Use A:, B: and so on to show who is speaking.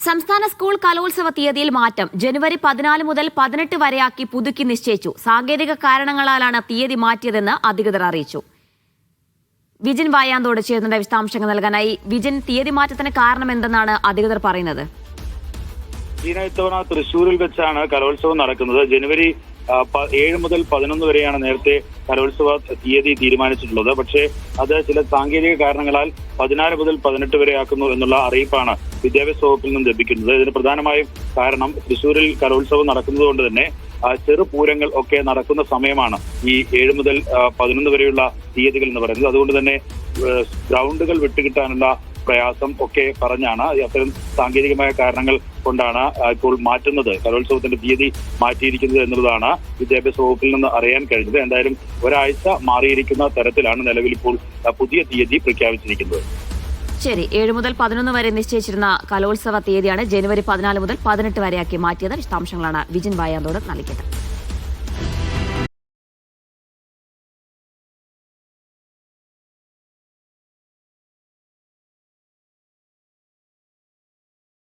A: സംസ്ഥാന സ്കൂൾ കലോത്സവ തീയതിയിൽ മാറ്റം. ജനുവരി പതിനാല് മുതൽ പതിനെട്ട് വരെയാക്കി പുതുക്കി നിശ്ചയിച്ചു. സാങ്കേതിക കാരണങ്ങളാലാണ് തീയതി മാറ്റിയതെന്ന് അധികൃതർ അറിയിച്ചു. വിജിൻ വായാന്തോട് ചേർന്നിട്ട് വിശദാംശങ്ങൾ നൽകാനായി. വിജിൻ തീയതി മാറ്റത്തിന് കാരണമെന്തെന്നാണ് അധികൃതർ പറയുന്നത്?
B: ഈന ഇത്തവണ തൃശ്ശൂരിൽ വെച്ചാണ് കലോത്സവം നടക്കുന്നത്. ജനുവരി ഏഴ് മുതൽ പതിനൊന്ന് വരെയാണ് നേരത്തെ കലോത്സവ തീയതി തീരുമാനിച്ചിട്ടുള്ളത്. പക്ഷേ അത് ചില സാങ്കേതിക കാരണങ്ങളാൽ പതിനാല് മുതൽ പതിനെട്ട് വരെ ആക്കുന്നു എന്നുള്ള അറിയിപ്പാണ് വിദ്യാഭ്യാസ വകുപ്പിൽ നിന്ന് ലഭിക്കുന്നത്. ഇതിന് പ്രധാനമായും കാരണം തൃശ്ശൂരിൽ കലോത്സവം നടക്കുന്നത് കൊണ്ട് തന്നെ ചെറു പൂരങ്ങൾ ഒക്കെ നടക്കുന്ന സമയമാണ് ഈ ഏഴ് മുതൽ പതിനൊന്ന് വരെയുള്ള തീയതികൾ എന്ന് പറയുന്നത്. അതുകൊണ്ട് തന്നെ ഗ്രൗണ്ടുകൾ വിട്ടുകിട്ടാനുള്ള പ്രയാസം ഒക്കെ പറഞ്ഞാണ് അത്തരം സാങ്കേതികമായ കാരണങ്ങൾ കൊണ്ടാണ് ഇപ്പോൾ മാറ്റുന്നത്. കലോത്സവത്തിന്റെ തീയതി മാറ്റിയിരിക്കുന്നത് എന്നുള്ളതാണ് വിദ്യാഭ്യാസ വകുപ്പിൽ നിന്ന് അറിയാൻ കഴിഞ്ഞത്. എന്തായാലും ഒരാഴ്ച മാറിയിരിക്കുന്ന തരത്തിലാണ് നിലവിൽ ഇപ്പോൾ പുതിയ തീയതി പ്രഖ്യാപിച്ചിരിക്കുന്നത്.
A: ശരി. ഏഴ് മുതൽ പതിനൊന്ന് വരെ നിശ്ചയിച്ചിരുന്ന കലോത്സവ തീയതിയാണ് ജനുവരി പതിനാല് മുതൽ പതിനെട്ട് വരെയാക്കി മാറ്റിയത്. വിശദാംശങ്ങളാണ് വിജിൻ വായാന്തോട്. നൽകിയത്